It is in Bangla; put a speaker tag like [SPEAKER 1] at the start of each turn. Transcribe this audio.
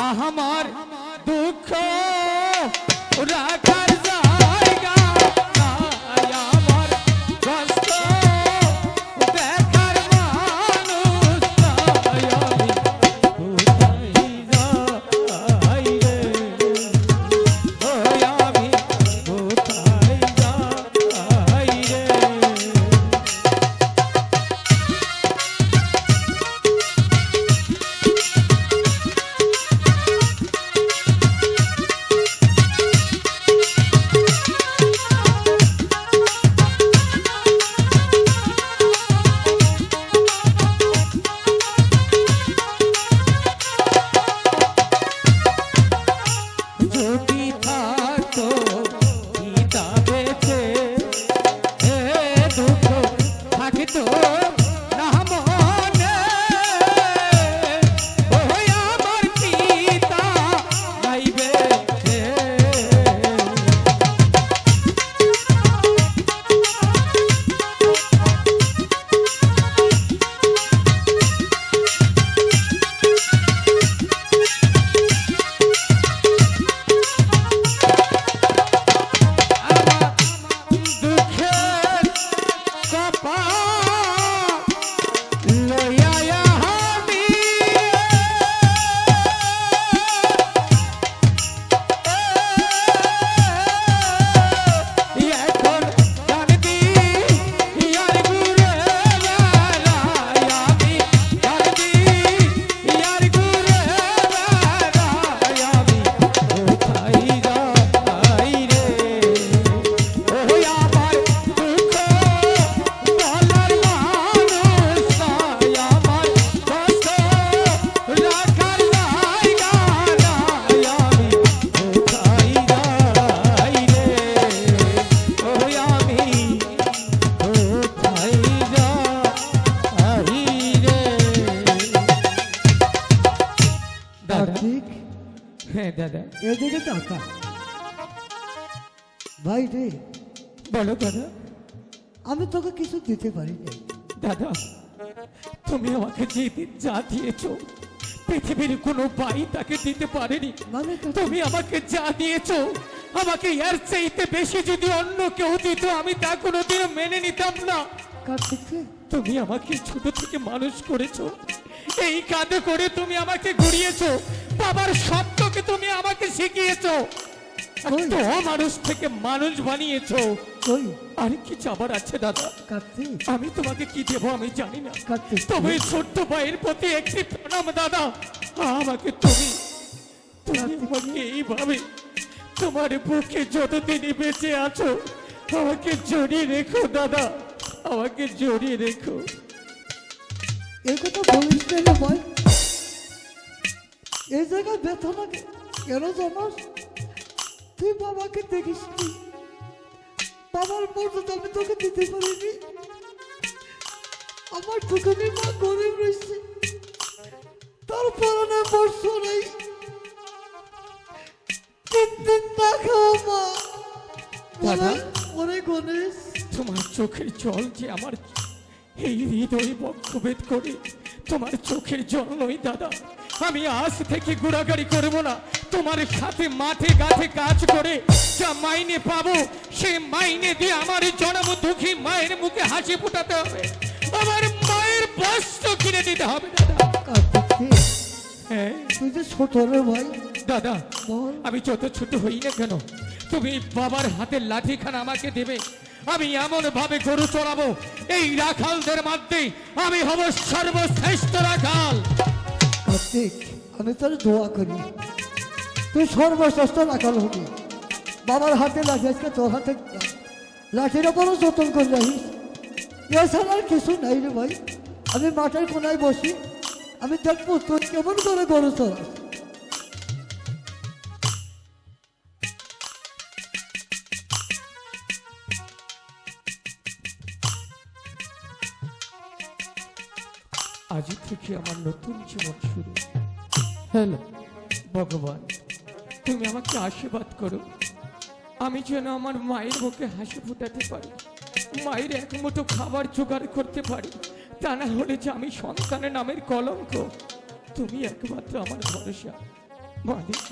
[SPEAKER 1] আমার দুঃখ so
[SPEAKER 2] কার্তিক
[SPEAKER 1] হ্যাঁ দাদা।
[SPEAKER 2] এদিকে টাকা ভাই রে
[SPEAKER 1] বলো দাদা।
[SPEAKER 2] আমি তোকে কিছু দিতে পারি না
[SPEAKER 1] দাদা তুমি আমাকে যে যা দিয়েছ পৃথিবীর কোনো ভাই তাকে দিতে পারেনি।
[SPEAKER 2] মানে তো
[SPEAKER 1] তুমি আমাকে যা দিয়েছ আমাকে এর চাইতে বেশি যদি অন্য কেউ দিত আমি তা কোনোদিনও মেনে নিতাম না।
[SPEAKER 2] কার্তিক রে
[SPEAKER 1] তুমি আমাকে ছোট থেকে মানুষ করেছ। এই কাঁধে করে তুমি আমাকে ঘুরিয়েছো। বাবার সত্যকে তুমি আমাকে শিখিয়েছো। মানুষ থেকে মানুষ বানিয়েছো। আর কি চাবার আছে দাদা? আমি তোমাকে কি দেবো আমি জানি না। তবে ছোট্ট ভাইয়ের প্রতি একটি প্রণাম দাদা। আমাকে তুমি তুমি আমাকে এইভাবে তোমার বুকে যতদিনই বেঁচে আছো আমাকে জড়িয়ে রেখো দাদা। আমাকে জড়িয়ে রেখো।
[SPEAKER 2] এই কথা বলিস না ভাই। এই জায়গায় ব্যথা লাগে, কেন জানাস? তুই বাবাকে দেখিস নি। বাবার মর্যাদা আমি তোকে দিতে পারিনি। আমার দোকানে মা গরিব রয়েছে। তার পরনে বর্ষ
[SPEAKER 1] চোখের জল যে আমার এই হৃদয় বক্ষভেদ করে তোমার চোখের জল নই দাদা। আমি আজ থেকে ঘোরাঘুরি করব না। তোমার সাথে মাঠে গাছে কাজ করে যা মাইনে পাবো সে মাইনে দিয়ে আমার জন্ম দুঃখী মায়ের মুখে হাসি ফোটাতে হবে। আমার মায়ের বস্ত্র কিনে দিতে হবে দাদা। হ্যাঁ।
[SPEAKER 2] তুই যে ছোট রে ভাই।
[SPEAKER 1] দাদা
[SPEAKER 2] বল।
[SPEAKER 1] আমি যত ছোট হই না কেন তুমি বাবার হাতের লাঠিখানা আমাকে দেবে। আমি এমন ভাবে গরু চড়াবো, এই রাখালদের মধ্যে আমি হব সর্বশ্রেষ্ঠ রাখাল।
[SPEAKER 2] আমি তোর দোয়া করি। তুই সর্বশ্রেষ্ঠ রাখাল হবি। বাবার হাতে লাঠি, আজকে তোর হাতে লাঠির ওপরও যতন করে রাখিস। এছাড়া কিছু নাই রে ভাই। আমি মাঠের কোনায় বসি। আমি দেখব তুই কেমন করে গরু চড়াস
[SPEAKER 1] আজ থেকে আমার নতুন জীবন শুরু। হ্যালো, ভগবান, তুমি আমাকে আশীর্বাদ করো। আমি যেন আমার মায়ের মুখে হাসি ফুটাতে পারি, মায়ের এক খাবার জোগাড় করতে পারি। তা না হলে যে আমি সন্তানের নামের কলঙ্ক। তুমি একমাত্র আমার ভরসা। মালিক